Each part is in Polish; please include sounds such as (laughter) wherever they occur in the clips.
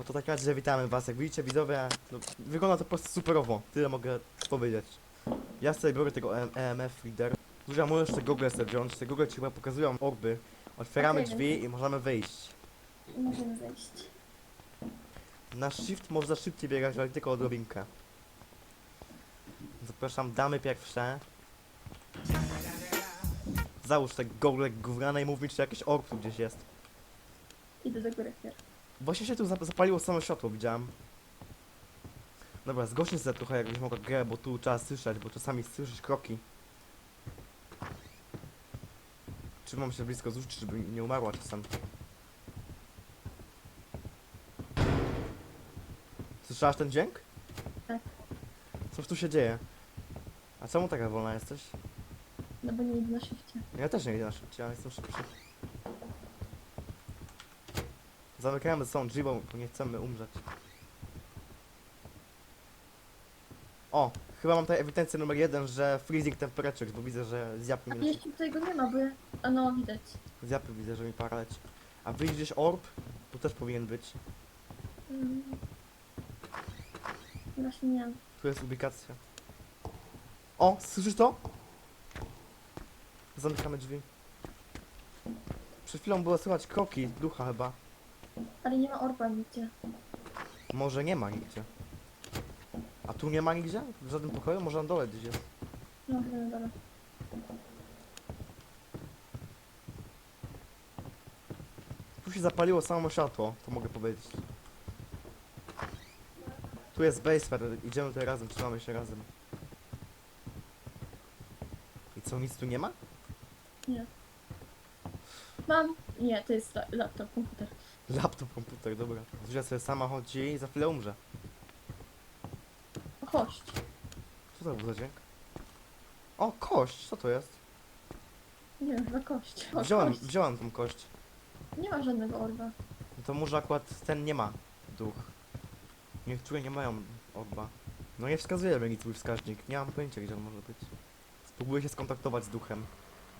No to tak razie witamy was. Jak widzicie widzowie, no, wygląda to po prostu superowo. Tyle mogę powiedzieć. Ja sobie biorę tego EM EMF Reader. Duża możesz te Google sobie wziąć. Te Google ci chyba pokazują orby. Otwieramy Okej, drzwi i możemy wyjść. Możemy zejść. Na shift można szybciej biegać, ale tylko odrobinkę. Zapraszam damy pierwsze. Załóż te gogle gówniane i mów mi, czy jakiś orb tu gdzieś jest. Idę do góry wpierw. Właśnie się tu zap- zapaliło samo światło, widziałem. Dobra, zgłośnij sobie trochę jakbyś mogła grę, bo tu trzeba słyszeć, bo czasami słyszysz kroki. Trzymam się blisko z uszy, żeby nie umarła czasem. Słyszałaś ten dźwięk? Tak. Coś tu się dzieje. A czemu taka wolna jesteś? No bo nie idę na szybcie. Ja też nie idę na szybciej, ale jestem szybszy. Zamykamy są drzwi, bo nie chcemy umrzeć. O, chyba mam tutaj ewidencję numer jeden, że freezing temperature, bo widzę, że z japy A mi leci. jeszcze tutaj go nie ma, bo ja... A no, widać. Z japy widzę, że mi para leci. A wyjdzie gdzieś orb? Tu też powinien być. Mm. Właśnie nie wiem. Tu jest ubikacja. O, słyszysz to? Zamykamy drzwi. Przed chwilą było słychać kroki ducha chyba. Ale nie ma orba nigdzie. Może nie ma nigdzie. A tu nie ma nigdzie? W żadnym pokoju? Może na dole gdzieś jest. No, chyba na dole. Tu się zapaliło samo światło, to mogę powiedzieć. Tu jest basement, idziemy tutaj razem, trzymamy się razem. I co, nic tu nie ma? Nie. Mam. Nie, to jest la laptop, komputer. Laptop, komputer, dobra. Zuzia sobie sama chodzi i za chwilę umrze. O, kość. Co to był za dźwięk? O, kość, co to jest? Nie wiem, chyba kość. O, Wziąłem, kość. wziąłem tą kość. Nie ma żadnego orba. No to może akurat ten nie ma duch. Niektóre nie mają orba. No nie wskazuje mi twój wskaźnik. Nie mam pojęcia gdzie on może być. Spróbuję się skontaktować z duchem.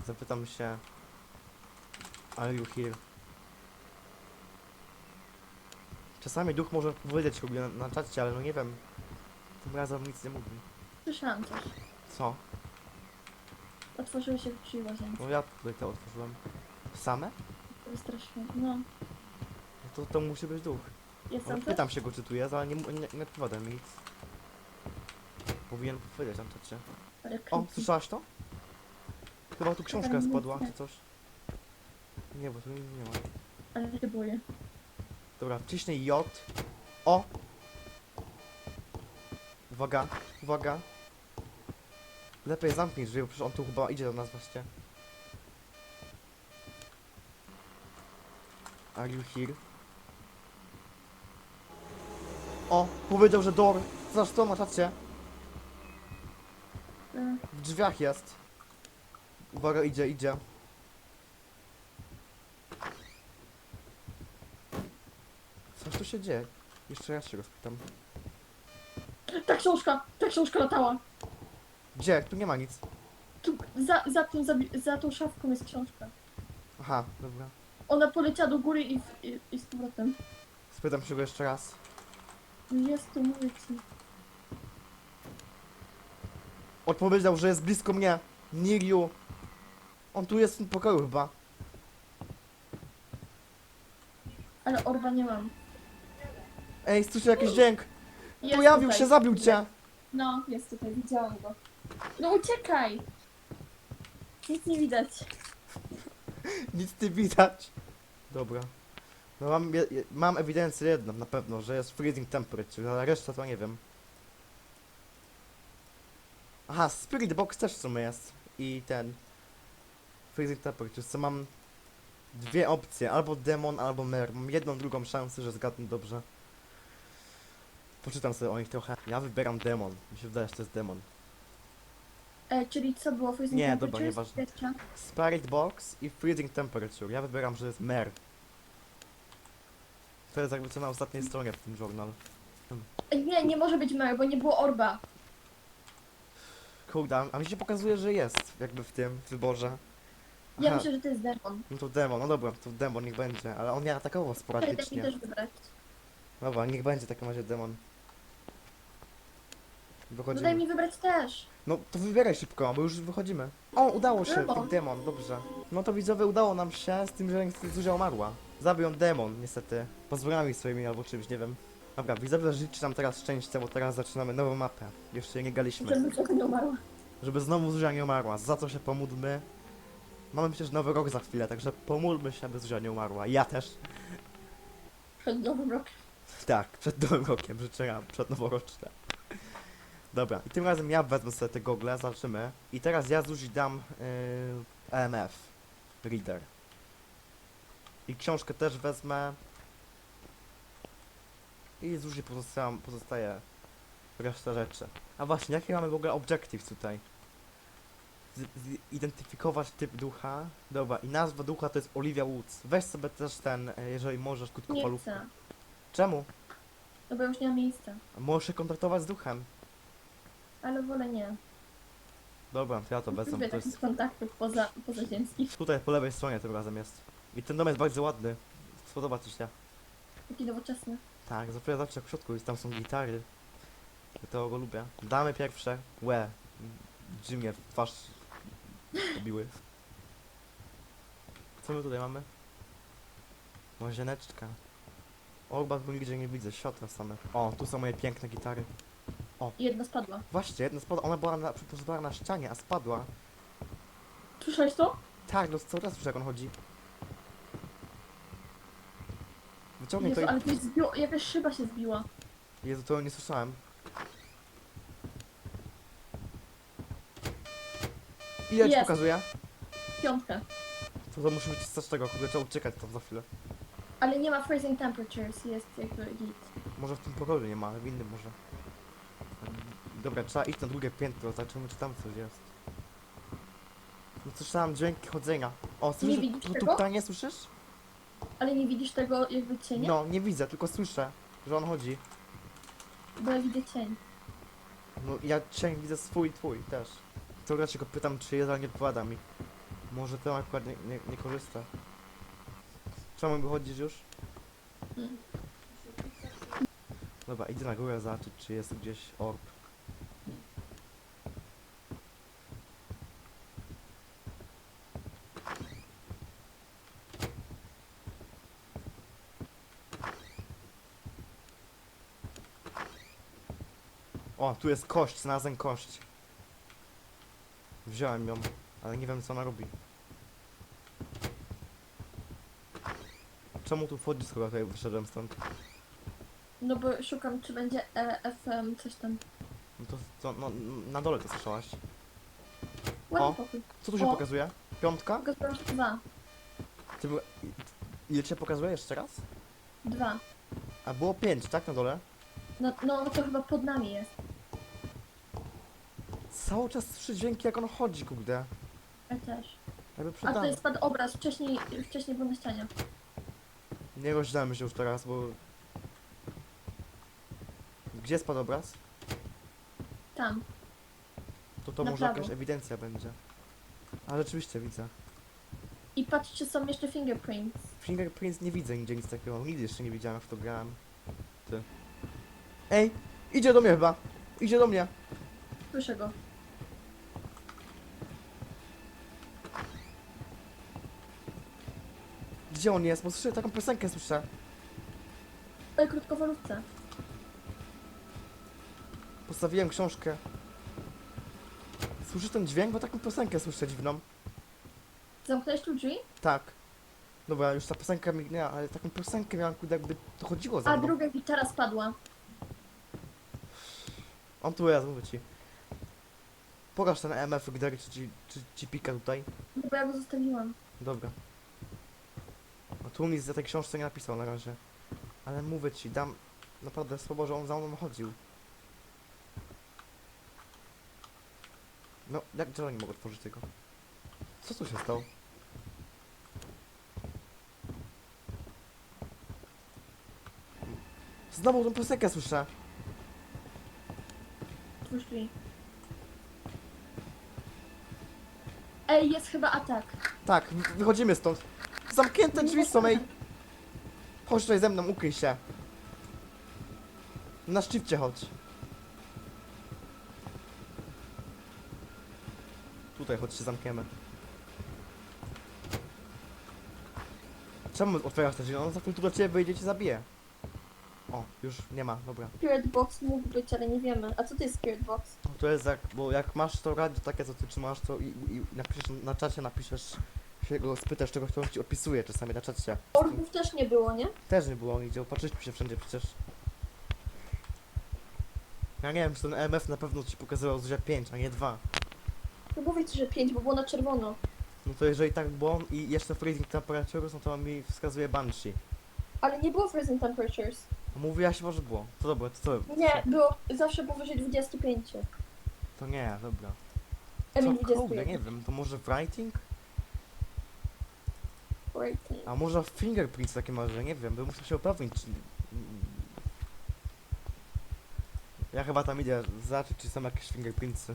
Zapytam się. Are you here? Czasami duch może powiedzieć lubię na, na czacie, ale no nie wiem. Tym razem nic nie mówi. Słyszałam coś. Co? Otworzyły się drzwi łazience. No ja tutaj to otworzyłem. Same? To wystraszyło. No. No to, to musi być duch. Jest No, tam pytam się go czy tu jest, ale nie, mu- nie, nie odpowiada mi nic. Powinien powiedzieć cię. Ale O, creepy. słyszałaś to? Chyba tu książka spadła, czy coś. Nie, bo tu nie, nie ma. Ale się boję. Dobra, wciśnij J. O! Uwaga, uwaga. Lepiej zamknij drzwi, bo przecież on tu chyba idzie do nas właśnie. Are you here? O, powiedział, że door. Zobacz to, macie. E, W drzwiach jest. Uwaga, idzie, idzie. Coś tu się dzieje? Jeszcze raz się go spytam. Ta książka! Ta książka latała! Gdzie? Tu nie ma nic. Tu, za, za, tym, za, za tą szafką jest książka. Aha, dobra. Ona poleciała do góry i, w- i, i z powrotem. Spytam się go jeszcze raz. Jest tu, mówię ci. Odpowiedział, że jest blisko mnie. You. On tu jest w tym pokoju chyba. Ale orba nie mam. Ej, słyszę jakiś dźwięk. Jest Pojawił tutaj. się, zabił cię. No, jest tutaj, widziałam go. No uciekaj! Nic nie widać. (laughs) Nic nie widać. Dobra. No mam, je, je, mam ewidencję jedną na pewno, że jest freezing temperature, ale reszta to nie wiem. Aha, Spirit Box też w sumie jest. I ten. Freezing temperature, co mam dwie opcje, albo demon, albo mer. Mam jedną, drugą szansę, że zgadnę dobrze. Poczytam sobie o nich trochę. Ja wybieram demon. Mi się wydaje, że to jest demon. E, czyli co było? Freezing Nie, dobra, nieważne. Pierwsza. Spirit Box i Freezing Temperature. Ja wybieram, że jest mer. To jest jakby co na ostatniej stronie w tym journal. E, Nie, nie może być Mary, bo nie było orba. Kurde, a mi się pokazuje, że jest jakby w tym wyborze. Ja Aha, myślę, że to jest demon. no to demon, no dobra, to demon niech będzie, ale on nie atakował daj mi sporadycznie. też wybrać. Dobra, niech będzie w takim razie demon. No Wychodzimy. daj mi wybrać też. No to wybieraj szybko, bo już wychodzimy. O, udało się, Demon. demon. demon, dobrze. No to widzowie, udało nam się z tym, że Zuzia umarła. Zabił ją demon, niestety. Pozwolami swoimi albo czymś, nie wiem. Dobra, widzowie, życzę nam teraz szczęścia, bo teraz zaczynamy nową mapę. Jeszcze jej nie galiśmy. Żeby trochę nie umarła. Żeby znowu Zuzia nie umarła, za co się pomódlmy. Mamy przecież nowy rok za chwilę, także pomódlmy się, aby Zuzia nie umarła. Ja też. Przed nowym rokiem. Tak, przed nowym rokiem, życzenia przed noworoczne. Dobra, i tym razem ja wezmę sobie te gogle, zobaczymy. I teraz ja Zuzi dam yy, EMF, Reader. I książkę też wezmę. I Zuzi pozostaje, pozostaje reszta rzeczy. A właśnie, jakie mamy w ogóle objective tutaj? Z- Zidentyfikować typ ducha. Dobra, i nazwa ducha to jest Olivia Woods. Weź sobie też ten, e, jeżeli możesz, Nie krótkofalówkę. chcę. Czemu? No bo już nie ma miejsca. Możesz się kontaktować z duchem. Ale wolę nie. Dobra, to ja to wezmę. Lubię To jest kontaktów poza, pozaziemskich. tutaj po lewej stronie tym razem jest. I ten dom jest bardzo ładny. Spodoba ci się. Taki nowoczesny. Tak, zawsze zawsze w środku jest, tam są gitary. Ja to go lubię. Damy pierwsze. Łe. Jimie w twarz biły. Co my tutaj mamy? Łazieneczka. O, chyba tu nigdzie nie widzę, światła same. O, tu są moje piękne gitary. I jedna spadła. Właśnie, jedna spadła, ona była na, na ścianie, a spadła. Słyszałeś to? Tak, no cały czas słyszę jak on chodzi. Wyciągnij to i... ale to jest zbiło, jakaś szyba się zbiła. Jezu, to nie słyszałem. Ile ci Jest. pokazuje? Piątkę. To, to muszę z tego, kurde, trzeba uciekać to za chwilę. Ale nie ma freezing temperatures, jest jakby git. Może w tym pokoju nie ma, ale w innym może. Dobra, trzeba iść na drugie piętro, zobaczymy czy tam coś jest. No słyszałem dźwięki chodzenia. O, słyszysz? widzisz Tu, tu tego? pytanie słyszysz? Ale nie widzisz tego jakby cienia? No, nie widzę, tylko słyszę, że on chodzi. Bo ja widzę cień. No ja cień widzę swój twój też. To się go pytam czy jest, ale nie odpowiada mi. Może ten akurat nie, nie, nie korzysta. Czemu wychodzisz już? Mm. Dobra, idę na górę zobaczyć czy jest gdzieś orb. O, tu jest kość, znalazłem kość. Wziąłem ją, ale nie wiem co ona robi. Czemu tu wchodzisz, skoro tutaj wyszedłem stąd? No bo szukam, czy będzie e, FM coś tam. No to, to no, na dole to słyszałaś. Ładny O. pokój. Co tu się O. pokazuje? Piątka? Dwa. Ty, była- ile cię pokazuje jeszcze raz? Dwa. A było pięć, tak? Na dole? No, no to chyba pod nami jest. Cały czas słyszę dźwięki jak on chodzi, kurde. Ja też. Jakby A to jest spadł obraz, wcześniej, wcześniej był na ścianie. Nie rozdzielamy się już teraz, bo... Gdzie spadł obraz? Tam. To to Na może prawo. jakaś ewidencja będzie. A rzeczywiście widzę. I patrz, czy są jeszcze fingerprints. Fingerprints nie widzę nigdzie nic takiego. Nigdy jeszcze nie widziałem, jak w to grałem. Ty. Ej! Idzie do mnie chyba! Idzie do mnie! Słyszę go. Gdzie on jest? Bo słyszę taką piosenkę słyszę. Oj, krótkowalówce. Postawiłem książkę. Słyszysz ten dźwięk? Bo taką piosenkę słyszę dziwną. Zamknąłeś tu drzwi? Tak. Dobra, już ta piosenka mignęła, ale taką piosenkę miałem, kurde, jakby to chodziło za A mną. druga gitara spadła. On tu jest, mówię ci. Pokaż ten MF, gdy czy ci, czy ci pika tutaj. No bo ja go zostawiłam. Dobra. Tu nic za tej książce nie napisał na razie. Ale mówię ci, dam naprawdę słowo, że on za mną chodził. No, jak nie mogę otworzyć tego? Co tu się stało? Znowu tą piosenkę słyszę. Drzwi. Ej, jest chyba atak. Tak, wy- wychodzimy stąd. Zamknięte drzwi są, ej. Chodź tutaj ze mną, ukryj się. Na szczypcie chodź. Tutaj chodź się zamkniemy. Czemu otwierasz te drzwi? On za chwilę tu do ciebie wyjdzie i cię zabije. O, już nie ma, dobra. Spirit Box mógł być, ale nie wiemy. A co to jest Spirit Box? No To jest jak, bo jak masz to radio takie, co ty trzymasz, to i, i, i napiszesz na czacie, napiszesz, się go spytasz czegoś, to on ci opisuje czasami na czacie. Orbów też nie było, nie? Też nie było nigdzie, opatrzyliśmy się wszędzie przecież. Ja nie wiem, czy ten EMF na pewno ci pokazywał, że 5, a nie 2. No powiedz, że 5, bo było na czerwono. No to jeżeli tak było i jeszcze freezing temperatures, no to mi wskazuje Banshee. Ale nie było freezing temperatures. Mówiłaś, może było. To dobra, to co? Nie, było, zawsze powyżej 25. To nie, dobra. Co, kurde, 21. nie wiem, to może writing? Rating. A może fingerprints takie może, nie wiem, bym musiał się upewnić, czy... Ja chyba tam idę zobaczyć, czy są jakieś fingerprintsy.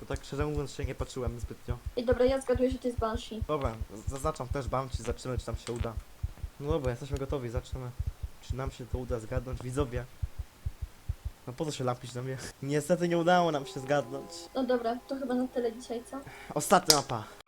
Bo tak szczerze mówiąc się nie patrzyłem zbytnio. I dobra, ja zgaduję, że to jest Banshee. Dobra, zaznaczam też Banshee, zobaczymy czy nam się uda. No dobra, jesteśmy gotowi, zaczniemy. Czy nam się to uda zgadnąć, widzowie? No po co się lampić na mnie? (laughs) Niestety nie udało nam się zgadnąć. No dobra, to chyba na tyle dzisiaj, co? Ostatnia mapa.